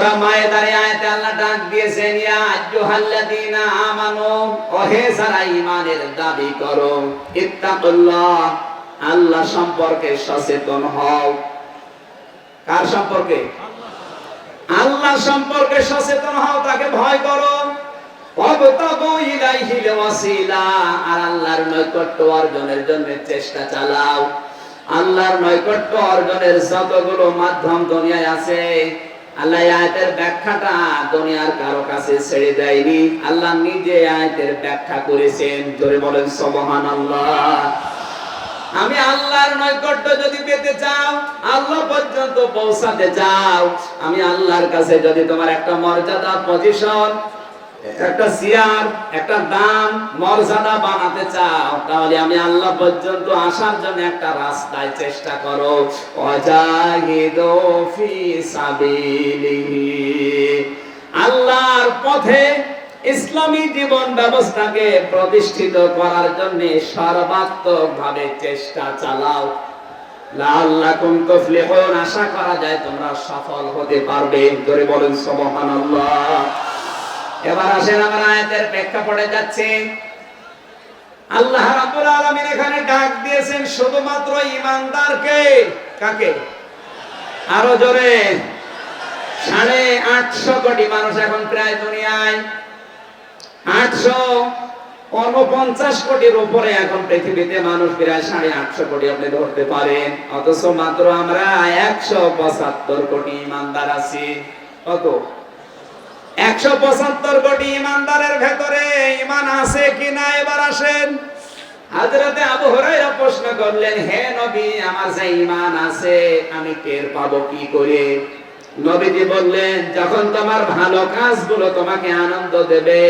সূরা আয়াতে আল্লাহ ডাক দিয়েছেন, ইয়া আইয়ুহাল্লাযীনা আমানু যারা ঈমানের দাবি করো, ইত্তাকুল্লাহ, আল্লাহ সম্পর্কে সচেতন হও। কার সম্পর্কে? আল্লাহ সম্পর্কে সচেতন হও, তাকে ভয় করো। আর আল্লাহর নৈকট্য অর্জনের জন্য চেষ্টা চালাও। আল্লাহর নৈকট্য অর্জনের যতগুলো মাধ্যম দুনিয়ায় আছে আল্লাহ আয়াতের ব্যাখ্যাটা দুনিয়ার কারও কাছে ছেড়ে দেয়নি। আল্লাহ নিজে আয়াতের ব্যাখ্যা করেছেন। ধরে বলেন, সুবহানাল্লাহ। আমি আল্লাহর নৈকট্য যদি পেতে চাও, আল্লাহ পর্যন্ত পৌঁছাতে চাও, আমি আল্লাহর কাছে যদি তোমার একটা মর্যাদা পজিশন একটা চেয়ার একটা দাম, মর্যাদা বানাতে চাও, তাহলে আমি আল্লাহ পর্যন্ত আসার জন্য একটা রাস্তায় চেষ্টা করো। অজাহিদু ফি সাবিলিহি। আল্লাহর পথে ইসলামী জীবন ব্যবস্থাকে প্রতিষ্ঠিত করার জন্য সর্বাত্মক ভাবে চেষ্টা চালাও। লাআল্লাকুম তুফলিহুন। আশা করা যায় তোমরা সফল হতে পারবে। জোরে বলেন, সুবহানাল্লাহ। এবার আসেন আমরা আয়াতের প্রেক্ষাপটে যাচ্ছি। আল্লাহ রাব্বুল আলামিন এখানে ডাক দিয়েছেন শুধুমাত্র কাকে? আরও জোরে। সাড়ে আটশো কোটি মানুষ এখন প্রায় দুনিয়ায়। আটশো উনপঞ্চাশ কোটির উপরে এখন পৃথিবীতে মানুষ প্রায় সাড়ে আটশো কোটি আপনি ধরতে পারেন। অথচ মাত্র আমরা একশো পঁচাত্তর কোটি ইমানদার আছি। কত একশো পঁচাত্তর কোটি ইমানদারের ভেতরে ইমান আছে কি না এবার আসেন। হাজরাতে আবু হুরায়রা প্রশ্ন করলেন, হে নবী, আমার যে ইমান আছে, আমি টের পাবো কি করে? নবীজি বললেন, যখন তোমার ভালো কাজগুলো তোমাকে আনন্দ দেবে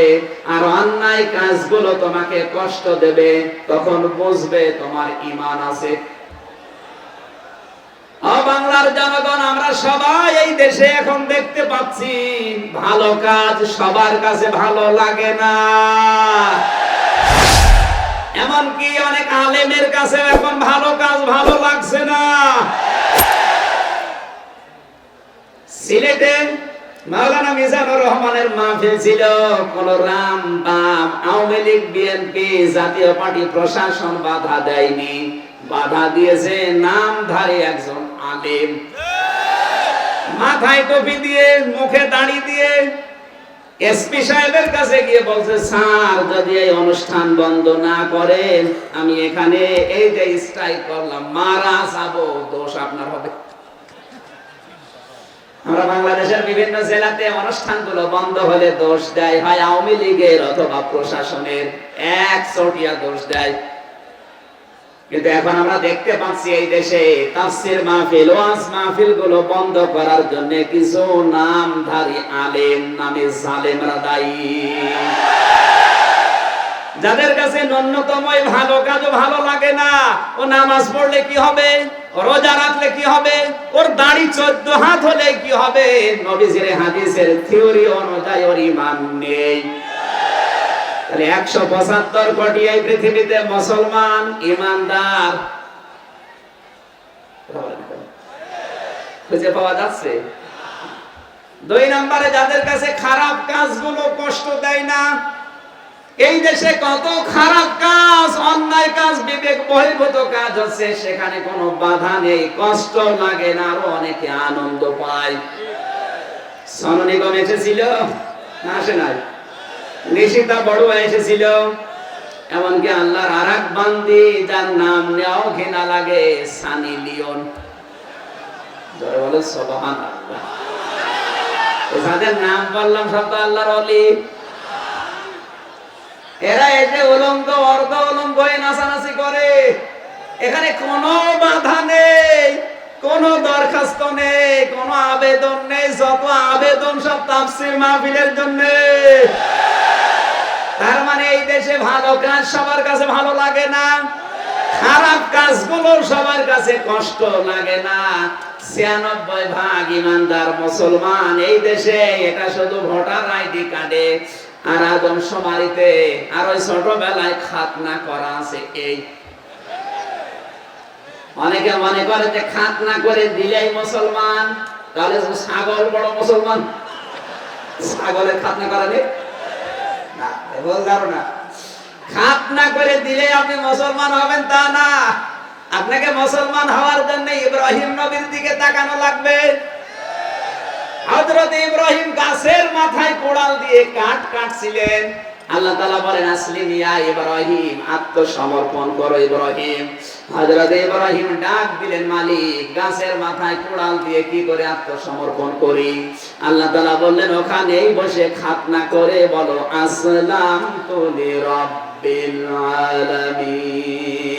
আর অন্যায় কাজগুলো তোমাকে কষ্ট দেবে, তখন বুঝবে তোমার ইমান আছে বাংলার জনগণ, আমরা সবাই এই দেশে এখন দেখতে পাচ্ছি, ভালো কাজ সবার কাছে ভালো লাগে না। এমনকি অনেক আলেমের কাছে এখন ভালো কাজ ভালো লাগছে না। সিলেটে মাওলানা মিজানুর রহমানের মাহফিল ছিল, কোন রাম বাম আওয়ামী লীগ বিএনপি জাতীয় পার্টি প্রশাসন বাধা দেয়নি। বাধা দিয়েছে নামধারী একজন আলেম। মাথায় টুপি দিয়ে, মুখে দাড়ি দিয়ে এসপি সাহেবের কাছে গিয়ে বলছে, স্যার, যদি এই অনুষ্ঠান বন্ধ না করেন, আমি এখানে এই যে স্ট্রাইক করলাম, মারা যাব, দোষ আপনার হবে। আমরা বাংলাদেশের বিভিন্ন জেলাতে অনুষ্ঠানগুলো বন্ধ হলে দোষ দেয়, হয় আওয়ামী লীগের অথবা প্রশাসনের এক চটিয়া দোষ দেয়। কিন্তু এখন আমরা দেখতে পাচ্ছি এই দেশে তাফসির মাহফিল, ওয়াজ মাহফিলগুলো বন্ধ করার জন্য কিছু নামধারী আলেম নামে জালেমরা দায়ী। যাদের কাছে ন্যূনতম ভালো কাজও ভালো লাগে না, ও নামাজ পড়লে কি হবে? রোজা রাখলে কি হবে? ওর দাড়ি চোদ্দ হাত হলে কি হবে? নবীজির হাদিসের থিওরি অনুযায়ী ওর ইমান নেই। তাহলে একশো পঁচাত্তর কোটি এই পৃথিবীতে মুসলমান, ইমানদার। খুঁজে পাওয়া যাচ্ছে? দুই নম্বরে, যাদের কাছে খারাপ কাজগুলো কষ্ট দেয় না, এই দেশে কত খারাপ কাজ, অন্যায় কাজ, বিবেক বহির্ভূত কাজ হচ্ছে, সেখানে কোনো বাধা নেই, কষ্ট লাগে না, আরও অনেকে আনন্দ পায়। সনু নিগম এসেছিল? না আসে নাই। নিশিতা বড়ুয়া এসেছিল। এমনকি আল্লাহর আর এক বান্দি, যার নাম নেওয়াও ঘৃণা লাগে, সানি লিওন। যাদের নাম সব তো আল্লাহর অলি। এরা এসে উলঙ্গ, অর্ধ উলঙ্গ হয়ে নাচানাচি করে। এখানে কোনো বাধা নেই, কোন দরখাস্ত নেই, কোন আবেদন নেই, যত আবেদন সব তাফসির মাহফিলের জন্য। তার মানে এই দেশে ভালো কাজ সবার কাছে ভালো লাগে না। খারাপ কাজগুলো সবার কাছে কষ্ট লাগে না। ছিয়ানব্বই ভাগ ইমানদার মুসলমান এই দেশে, এটা শুধু ভোটার আইডি কার্ডে। আর আদম সমারিতে আর ওই ছোটবেলায় খাতনা করা আছে এই। অনেকে মনে করে যে খাতনা করে দিলেই মুসলমান, তাহলে ছাগল বড় মুসলমান। ছাগলের খাতনা করা নেই। না ধারণা। খাতনা করে দিলে আপনি মুসলমান হবেন তা না। আপনাকে মুসলমান হওয়ার জন্য ইব্রাহিম নবীর দিকে তাকানো লাগবে। হযরত ইব্রাহিম গাছের মাথায় কোড়াল দিয়ে কাঠ কাটছিলেন। আল্লাহ তালা বলেন, আসলিম ইয়া ইব্রাহিম, আত্মসমর্পণ করো ইব্রাহিম। হযরত ইব্রাহিম ডাক দিলেন, মালিক, গাছের মাথায় কুড়াল দিয়ে কি করে আত্মসমর্পণ করি? আল্লাহ তাআলা বললেন, ওখানেই বসে খাতনা করে বলো আসলাম তো রব্বিল আলামিন।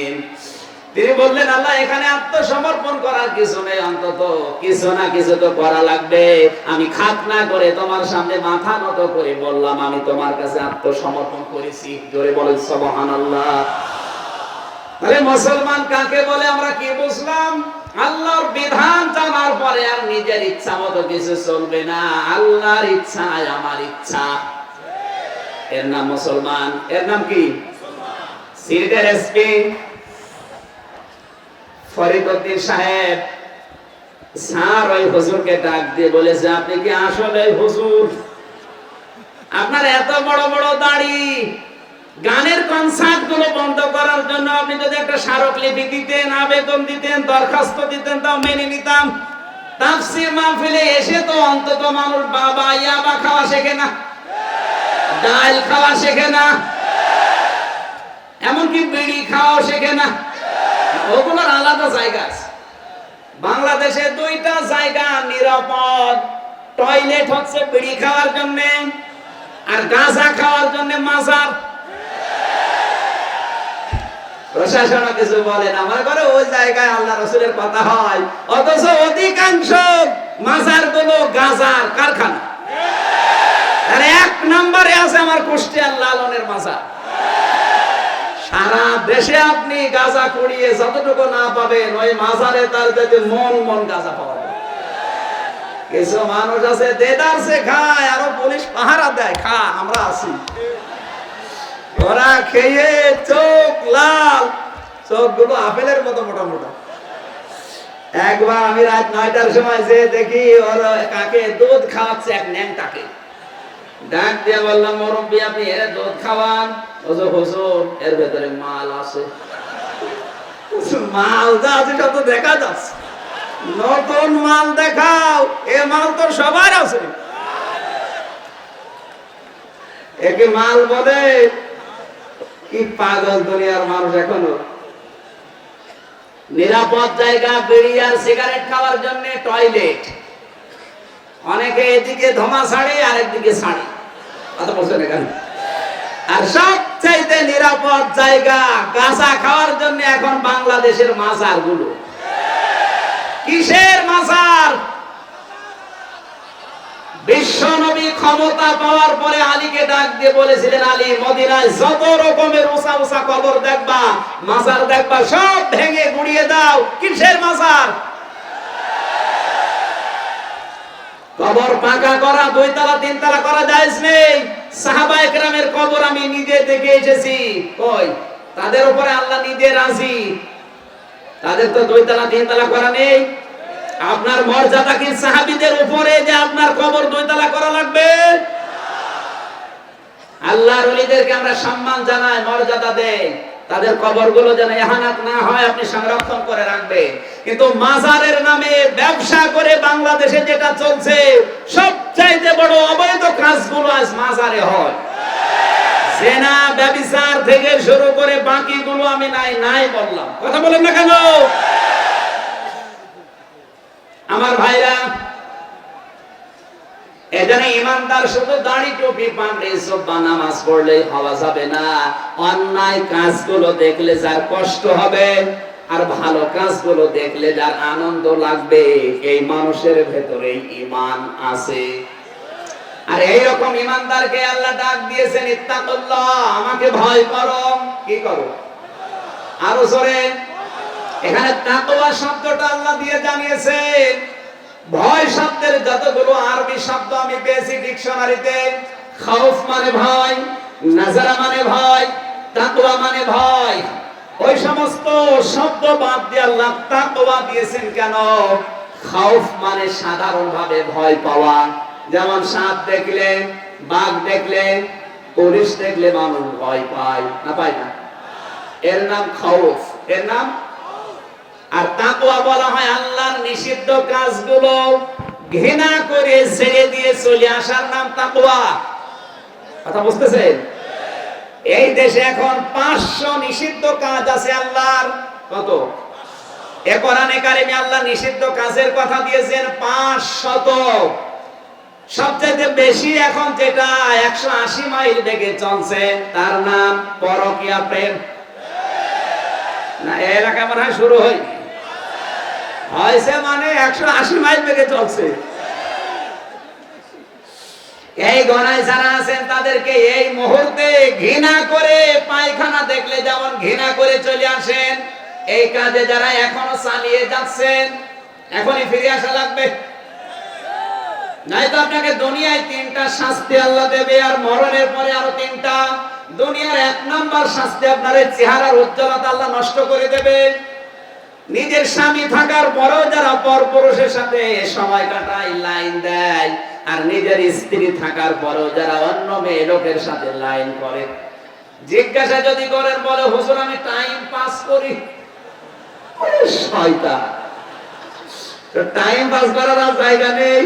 তিনি বললেন, আল্লাহ, এখানে আত্মসমর্পণ করার কিছু নেই, অন্তত কিছু না কিছু তো করা লাগবে। আমি খাত না করে তোমার সামনে মাথা নত করে বললাম, আমি তোমার কাছে আত্মসমর্পণ করেছি। জোরে বলেন সবহান আল্লাহ তাহলে মুসলমান কাকে বলে, আমরা কি বুঝলাম? আল্লাহর বিধান জানার পরে আর নিজের ইচ্ছা মতো কিছু চলবে না। আল্লাহর ইচ্ছা আমার ইচ্ছা। এর নাম মুসলমান। এর নাম কি? সিরিজের এসপি। ফরিদউদ্দিন সাহেব, স্যার ওই হুজুরকে ডাক দিয়ে বলেছে, আপনি কি আসলে হুজুর? আপনার এত বড় বড় দাড়ি, গানের কনসার্টগুলো বন্ধ করার জন্য আপনি যদি একটা স্মারকলিপি দিতেন, আবেদন দিতেন, দরখাস্ত দিতেন, তাও মেনে নিতাম। তাফসির মাহফিলে এসে তো অন্তত মানুষ বাবা ইয়াবা খাওয়া শেখে না, ডাল খাওয়া শেখে না, এমনকি বিড়ি খাওয়া শেখে না। ওগুলোর আলাদা জায়গা আছে। বাংলাদেশে দুইটা জায়গা নিরাপদ। টয়লেট হচ্ছে বিড়ি খাওয়ার জন্য আর গাঁজা খাওয়ার জন্য মাজার। প্রশাসন কিছু বলেন আমার ঘরে ওই জায়গায় আল্লাহ রসুলের কথা হয়। অথচ অধিকাংশ মাজারগুলো গাঁজার কারখানা। আর এক নম্বরে আছে আমার কুষ্টিয়ার লালনের মাজার। সারা দেশে আপনি গাঁজা কুড়িয়ে যতটুকু না পাবেন, ওই মাজারে তার যাতে মন মন গাঁজা পাওয়া যায়। কিছু মানুষ আছে দেদার সে খায়, আরও পুলিশ পাহারা দেয়, খা, আমরা আছি। ওরা খেয়ে চোখ লাল চোখগুলো আপেলের মতো মোটা একবার আমি রাত নয়টার সময় যে দেখি ওর কাকে দুধ খাওয়াচ্ছে এক ন্যাংটাকে। ডাক দিয়ে বললাম মুরব্বী আপনি এর দুধ খাওয়ান? ওজো হুজুর, এর ভেতরে মাল আছে। মাল যা আছে তো দেখা যাচ্ছে। নতুন মাল দেখাও, এ মাল তো সবার আছে। একে মাল বলে, কি পাগল দুনিয়ার মানুষ এখনও? নিরাপদ জায়গা আর সিগারেট খাওয়ার জন্য টয়লেট। অনেকে এদিকে ধমা ছাড়ে আর একদিকে ছাড়ে। কথা বলছেন এখানে? আর সবচাইতে নিরাপদ জায়গা গাঁজা খাওয়ার জন্য এখন বাংলাদেশের মাজারগুলো কিসের মাজার বিশ্ব নবী ক্ষমতা পাওয়ার পরে আলীকে ডাক দিয়ে বলেছিলেন, আলী, মদিনায় যত রকমের উঁচা উঁচা কবর দেখবা মাজার দেখবা, সব ভেঙে গুড়িয়ে দাও। কিসের মাজার কবর পাকা করা দুই তালা তিন তালা করা যায় নেই। সাহাবা একরামের কবর আমি নিজে দেখে এসেছি। কই? তাদের উপরে আল্লাহ নিজে রাজি। তাদের তো দুই তালা তিন তালা করা নেই। আপনার মর্যাদা কি সাহাবিদের উপরে যে আপনার কবর দুই তালা করা লাগবে? আল্লাহর ওলিদেরকে আমরা সম্মান জানাই, মর্যাদা দেই। তাদের কবরগুলো যেন এহানাত না হয়, আপনি সংরক্ষণ করে রাখবেন কিন্তু মাজারের নামে ব্যবসা করে বাংলাদেশে যেটা চলছে, সবচাইতে বড় অবৈধ কাজগুলো আজ মাজারে হয়। সেনা ব্যবিচার থেকে শুরু করে বাকিগুলো আমি নাই নাই বললাম। কথা বলেন না কেন? আমার ভাইরা এখানে ইমানদার শুধু দাড়ি টুপি পাগড়ি জব্বা নামাজ পড়লে হওয়া যাবে না। অন্যায় কাজগুলো দেখলে যার কষ্ট হবে, আর ভালো কাজগুলো দেখলে যার আনন্দ লাগবে, এই মানুষের ভেতরে ইমান আছে। আর এইরকম ইমানদারকে আল্লাহ ডাক দিয়েছেন, ইত্তাকুল্লাহ, আমাকে ভয় করো। কি করো? আরও জোরে। এখানে তাকওয়া শব্দটা আল্লাহ দিয়ে জানিয়েছেন ভয় শব্দের যতগুলো আরবি শব্দ আমি পেয়েছি ডিকশনারিতে, খাউফ মানে ভয়, নাজারা মানে ভয়, তাকওয়া মানে ভয়। ওই সমস্ত শব্দ বাদ দিয়ে আল্লাহ তাকওয়া দিয়েছেন কেন? খাউফ মানে সাধারণভাবে ভয় পাওয়া। যেমন সাপ দেখলে, বাঘ দেখলে পুলিশ দেখলে মানুষ ভয় পায়। না পায় না? এর নাম খৌফ এর নাম আর তাকওয়া বলা হয় আল্লাহর নিষিদ্ধ কাজগুলো ঘৃণা করে ছেড়ে দিয়ে চলে আসার নাম তাকওয়া। কথা বুঝতেছেন? এই দেশে এখন পাঁচশো নিষিদ্ধ কাজ আছে আল্লাহর। কত? এ কোরআনে কারিমে আল্লাহ নিষিদ্ধ কাজের কথা দিয়েছেন পাঁচ শত সবচেয়ে বেশি এখন যেটা একশো আশি মাইল বেগে চলছে, তার নাম পরকিয়া প্রেম। না এই এলাকায় মনে হয় শুরু হয়নি। হয়েছে মানে একশো আশি মাইল বেগে চলছে। এই গণায় যারা আছেন তাদেরকে এই মুহূর্তে ঘৃণা করে পায়খানা দেখলে যেমন ঘৃণা করে চলে আসেন, এই কাজে যারা এখনও চালিয়ে যাচ্ছেন, এখনই ফিরে আসা লাগবে। নয়তো আপনাকে দুনিয়ায় তিনটা শাস্তি আল্লাহ দেবে আর মরণের পরে আরও তিনটা। দুনিয়ার এক নম্বর শাস্তি আপনার চেহারার উজ্জ্বলতা আল্লাহ নষ্ট করে দেবে। নিজের স্বামী থাকার পরেও যারা পরপুরুষের সাথে সময় কাটায়, লাইন দেয়, আর নিজের স্ত্রী থাকার পরেও যারা অন্য মেয়ে লোকের সাথে লাইন করে। জিজ্ঞাসা যদি করেন, বলে, হুজুর, আমি টাইম পাস করি। টাইম পাস করার আর জায়গা নেই।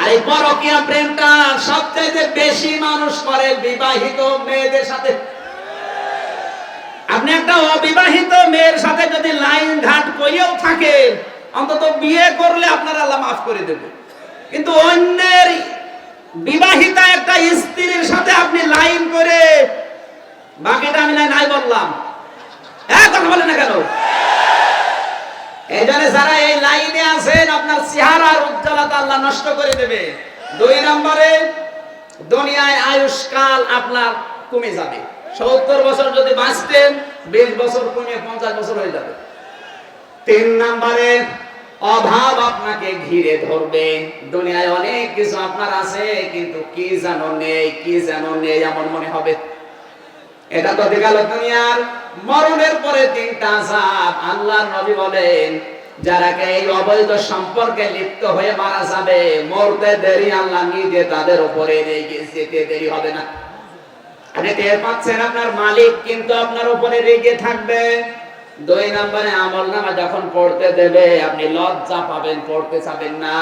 আর এই পরকীয়া প্রেমটা সবচাইতে বেশি মানুষ করে বিবাহিত মেয়েদের সাথে। আপনি একটা অবিবাহিত মেয়ের সাথে যদি লাইন ঘাট করেও থাকেন, অন্তত বিয়ে করলে আপনার আল্লাহ মাফ করে দেবে। কিন্তু অন্যের বিবাহিতা একটা স্ত্রীর সাথে আপনি লাইন করে, বাকিটা আমি নাই বললাম। হ্যাঁ কথা বলে না কেন? এই জন্য যারা এই লাইনে আছেন, আপনার চেহারার উজ্জ্বলতা আল্লাহ নষ্ট করে দেবে। দুই নম্বরে, দুনিয়ায় আয়ুষ্কাল আপনার কমে যাবে। সত্তর বছর যদি বাঁচতেন, বিশ বছর কমে পঞ্চাশ বছর হয়ে যাবে। তিন নম্বরে, অভাব আপনাকে ঘিরে ধরবে। দুনিয়ায় অনেক কিছু আপনার আছে, কিন্তু কি যেন নেই, কি যেন নেই, এমন মনে হবে। এটা তো গেল দুনিয়ার মরণের পরে তিনটা আযাব। আল্লাহর নবী বলেন যারা এই অবৈধ সম্পর্কে লিপ্ত হয়ে মারা যাবে, মরতে দেরি আল্লাহ নিজে তাদের উপরে যেতে দেরি হবে না। আপনি টের পাচ্ছেন আপনার মালিক, কিন্তু আপনার উপরে রেগে থাকবে। দুই নম্বরে আমল নামা যখন পড়তে দেবে, আপনি লজ্জা পাবেন, পড়তে চাবেন না।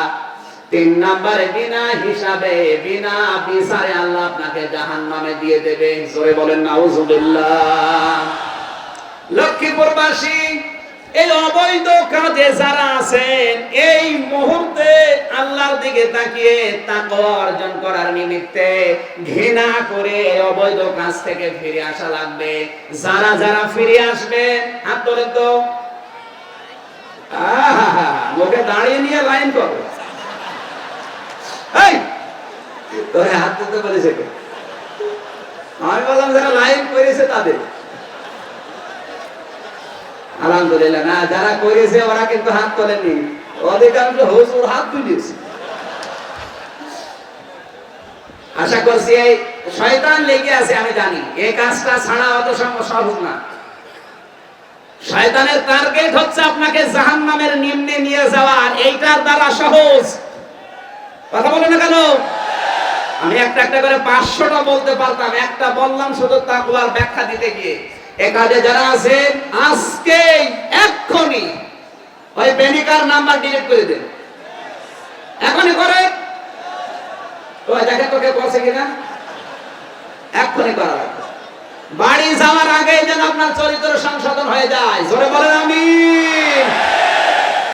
তিন নম্বরে বিনা হিসাবে, বিনা বিচারে আল্লাহ আপনাকে জাহান নামে দিয়ে দেবে। জোরে বলেন, নাউজুবিল্লাহ। লক্ষ্মীপুরবাসী এই অবৈধ কাজে যারা আছেন, এই মুহূর্তে আল্লাহর দিকে তাকিয়ে তাকওয়া অর্জন করার নিমিত্তে ঘৃণা করে অবৈধ কাজ থেকে ফিরে আসা লাগবে। যারা যারা ফিরে আসবে, হাত তোলেন তো। মুখে দাঁড়িয়ে নিয়ে লাইন করো। এই, তোরে হাত তুলতে বলেছে? আমি বললাম যারা লাইন করেছে তাদের। আলহামদুলিল্লাহ। না, যারা করেছে ওরা কিন্তু হাত তোলেনি অধিকাংশ হুজুর হাত তুলিয়েছে। আশা করছি এই শয়তান লেগে আছে, আমি জানি। এই কাজটা ছাড়া অত সম- সহজ না। শয়তানের টার্গেট হচ্ছে আপনাকে জাহান্নামের নিম্নে নিয়ে যাওয়া, আর এইটার দ্বারা সহজ। কথা বলে না কেন? আমি একটা একটা করে পাঁচশোটা বলতে পারতাম, একটা বললাম শুধু তাকুয়ার ব্যাখ্যা দিতে গিয়ে। এ কাজে যারা আছে আজকে এক্ষুনি ওই প্রেমিকার নাম্বার ডিলিট করে দেন এখনই করে। দেখে তোকে বলছে কিনা? এক্ষুনি করা বাড়ি যাওয়ার আগে যেন আপনার চরিত্র সংশোধন হয়ে যায়। জোরে বলেন